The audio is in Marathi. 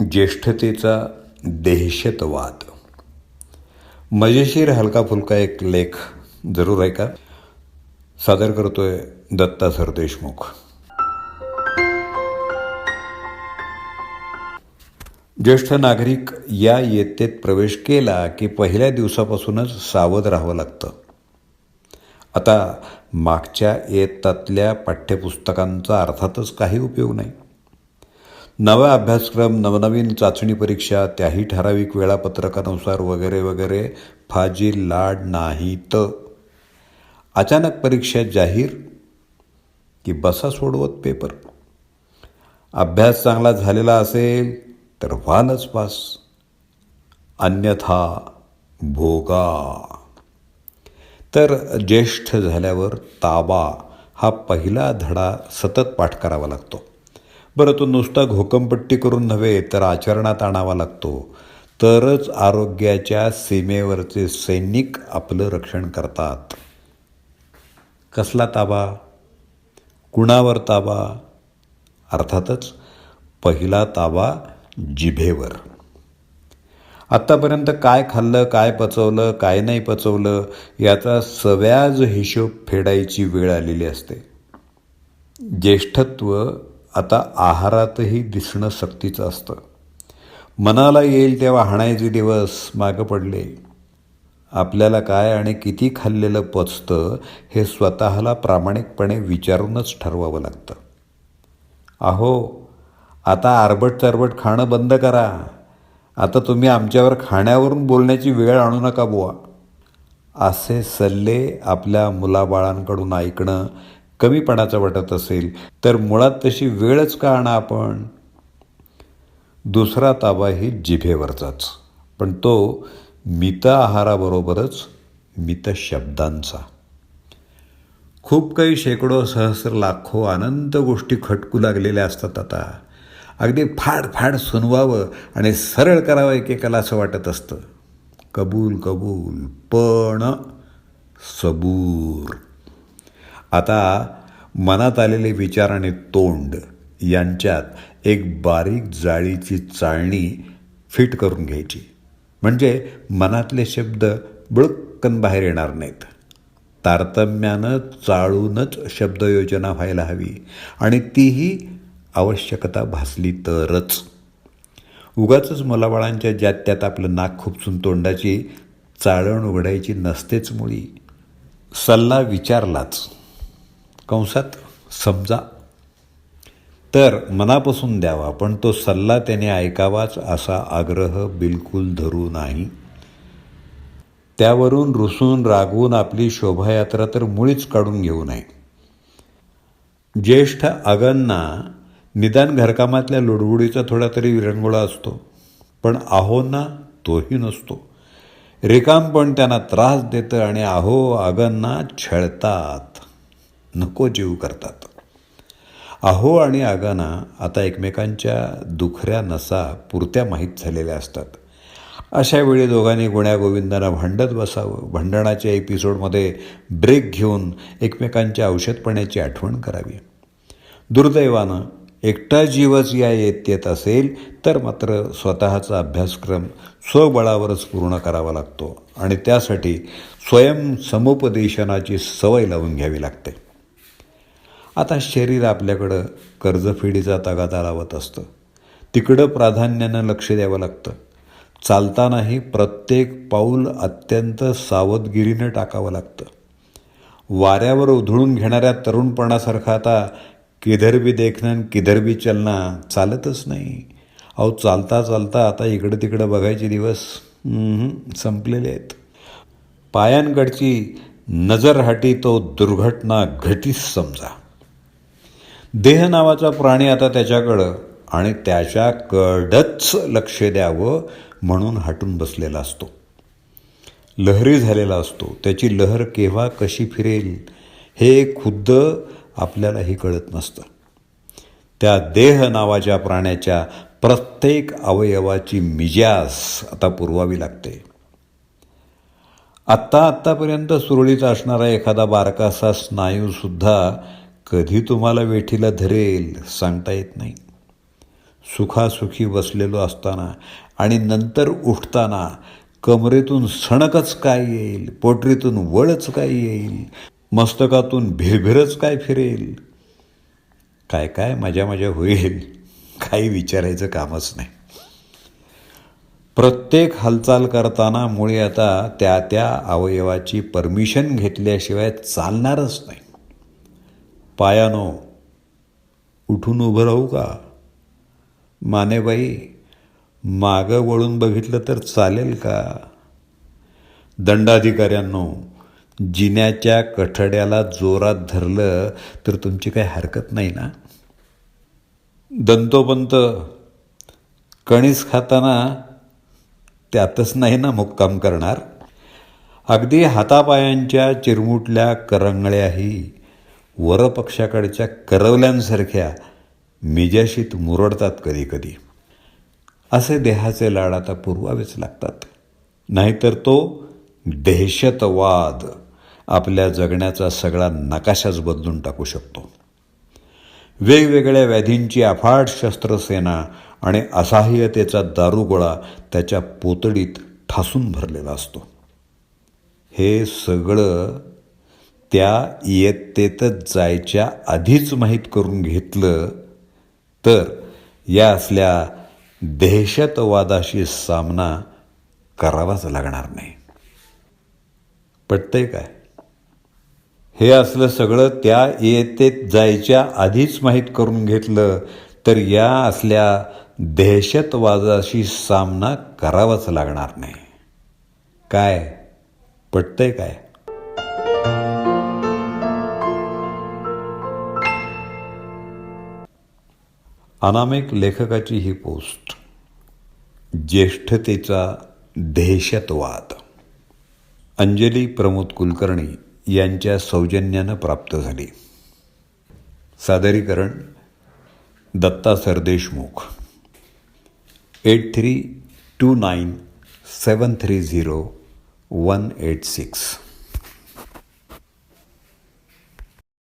ज्येष्ठतेचा दहशतवाद. मजेशीर हलकाफुलका एक लेख जरूर आहे का? सादर करतोय दत्ता सरदेशमुख ज्येष्ठ नागरिक या येतेत प्रवेश केला की पहिल्या दिवसापासूनच सावध राहावं लागतं. आता मागच्या येतातल्या पाठ्यपुस्तकांचा अर्थातच काही उपयोग नाही. नवा अभ्यासक्रम नवनवीन चाचणी परीक्षा त्याही ठराविक वेळापत्रकानुसार वगैरे वगैरे फाजी लाड नाहीत. अचानक परीक्षा जाहीर की बसा सोडवत पेपर अभ्यास चांगला झालेला असेल तर व्हालच पास अन्यथा भोगा. तर ज्येष्ठ झाल्यावर ताबा हा पहिला धडा सतत पाठ करावा लागतो. बरं तो नुसता घोकमपट्टी करून नव्हे तर आचरणात आणावा लागतो. तरच आरोग्याच्या सीमेवरचे सैनिक आपलं रक्षण करतात. कसला ताबा? कुणावर ताबा? अर्थातच पहिला ताबा जिभेवर. आत्तापर्यंत काय खाल्लं काय पचवलं काय नाही पचवलं याचा सव्याज हिशोब फेडायची वेळ आलेली असते. ज्येष्ठत्व आता आहारातही दिसणं सक्तीचं असतं. मनाला येईल तेव्हा हाणायचे दिवस मागं पडले. आपल्याला काय आणि किती खाल्लेलं पचतं हे स्वतःला प्रामाणिकपणे विचारूनच ठरवावं लागतं. अहो आता आरबट चरबट खाणं बंद करा. आता तुम्ही आमच्यावर खाण्यावरून बोलण्याची वेळ आणू नका बुवा. असे सल्ले आपल्या मुलाबाळांकडून ऐकणं कमीपणाचं वाटत असेल तर मुळात तशी वेळच का आणा आपण? दुसरा ताबा ही जिभेवरचाच. पण तो मित आहाराबरोबरच मित शब्दांचा. खूप काही शेकडो सहस्र लाखो अनंत गोष्टी खटकू लागलेल्या असतात आता. अगदी फाड फाड सुनवावं आणि सरळ करावं एकेकाला असं वाटत असतं. कबूल कबूल पण सबूर. आता मनात आलेले विचार आणि तोंड यांच्यात एक बारीक जाळीची चाळणी फिट करून घ्यायची. म्हणजे मनातले शब्द बुळक्कन बाहेर येणार नाहीत. तारतम्यानं चाळूनच शब्दयोजना व्हायला हवी आणि तीही आवश्यकता भासली तरच. उगाच मुलाबाळांच्या ज्यात त्यात आपलं नाक खुपसून तोंडाची चाळण उघडायची नसतेच मुळी. सल्ला विचारलाच. कंसात समजा तर मनापासून द्यावा पण तो सल्ला त्याने ऐकावाच असा आग्रह बिलकुल धरू नाही. त्यावरून रुसून रागवून आपली शोभायात्रा तर मुळीच काढून घेऊ नये. ज्येष्ठ आगांना निदान घरकामातल्या लुडबुडीचा थोडा तरी विरंगुळा असतो पण आहोंना तोही नसतो. रिकाम पण त्यांना त्रास देतं आणि आहो आगांना छळतात. नको जीव करतात. अहो आणि आगाना आता एकमेकांच्या दुखऱ्या नसा पुरत्या माहीत झालेल्या असतात. अशा वेळी दोघांनी गुण्यागोविंदांना भांडत बसावं. भांडणाच्या एपिसोडमध्ये ब्रेक घेऊन एकमेकांच्या औषधपणाची आठवण करावी. दुर्दैवानं एकटा जीवच या येत येत असेल तर मात्र स्वतःचा अभ्यासक्रम स्वबळावरच पूर्ण करावा लागतो आणि त्यासाठी स्वयं समुपदेशनाची सवय लावून घ्यावी लागते. आता शरीर आपल्याकडं कर्जफेडीचा तगादा लावत असतं. तिकडं प्राधान्यानं लक्ष द्यावं लागतं. चालतानाही प्रत्येक पाऊल अत्यंत सावधगिरीनं टाकावं लागतं. वाऱ्यावर उधळून घेणाऱ्या तरुणपणासारखा आता किधर बी देखणं किधर बी चलना चालतच नाही. अहो चालता चालता आता इकडं तिकडं बघायचे दिवस संपलेले आहेत. पायांकडची नजरहाटी तो दुर्घटना घटीस समजा. देह नावाचा प्राणी आता त्याच्याकडं आणि त्याच्याकडंच लक्ष द्यावं म्हणून हटून बसलेला असतो. लहरी झालेला असतो. त्याची लहर केव्हा कशी फिरेल हे खुद्द आपल्यालाही कळत नसतं. त्या देह नावाच्या प्राण्याच्या प्रत्येक अवयवाची मिजास आता पुरवावी लागते. आत्ता आत्तापर्यंत सुरळीत असणारा एखादा बारकासा स्नायूसुद्धा कधी तुम्हाला वेठीला धरेल सांगता येत नाही. सुखासुखी बसलेलो असताना आणि नंतर उठताना कमरेतून सणकच काय येईल पोटरीतून वळच काय येईल मस्तकातून भिरभिरच काय फिरेल? काय काय मजा मजा होईल? काही विचारायचं कामच नाही. प्रत्येक हालचाल करताना मुळे आता त्या त्या अवयवाची परमिशन घेतल्याशिवाय चालणारच नाही. पायानो उठून उभं राहू का? मानेबाई मागं वळून बघितलं तर चालेल का? दंडाधिकाऱ्यांनो जिन्याच्या कठड्याला जोरात धरलं तर तुमची काही हरकत नाही ना? दंतोपंत कणीस खाताना त्यातच नाही ना मुक्काम करणार? अगदी हातापायांच्या चिरमुटल्या करंगळ्याही वरपक्षाकडच्या करवल्यांसारख्या मिजाशीत मुरडतात कधीकधी असे देहाचे लाड आता पुरवावेच लागतात. नाहीतर तो दहशतवाद आपल्या जगण्याचा सगळा नकाशाच बदलून टाकू शकतो. वेगवेगळ्या व्याधींची अफाट शस्त्रसेना आणि असहाय्यतेचा दारुगोळा त्याच्या पोतडीत ठासून भरलेला असतो. हे सगळं त्या इयत्तेतच जायच्या आधीच माहीत करून घेतलं तर या असल्या दहशतवादाशी सामना करावाच लागणार नाही. पटतंय काय? हे असलं सगळं त्या इयत्तेत जायच्या आधीच माहीत करून घेतलं तर या असल्या दहशतवादाशी सामना करावाच लागणार नाही. काय? पटतंय काय? अनामिक लेखकाची ही पोस्ट ज्येष्ठतेचा दहशतवाद. अंजली प्रमोद कुलकर्णी यांच्या सौजन्यानं प्राप्त झाली. सादरीकरण Datta Sardeshmukh. Eight three two nine seven three zero one eight six.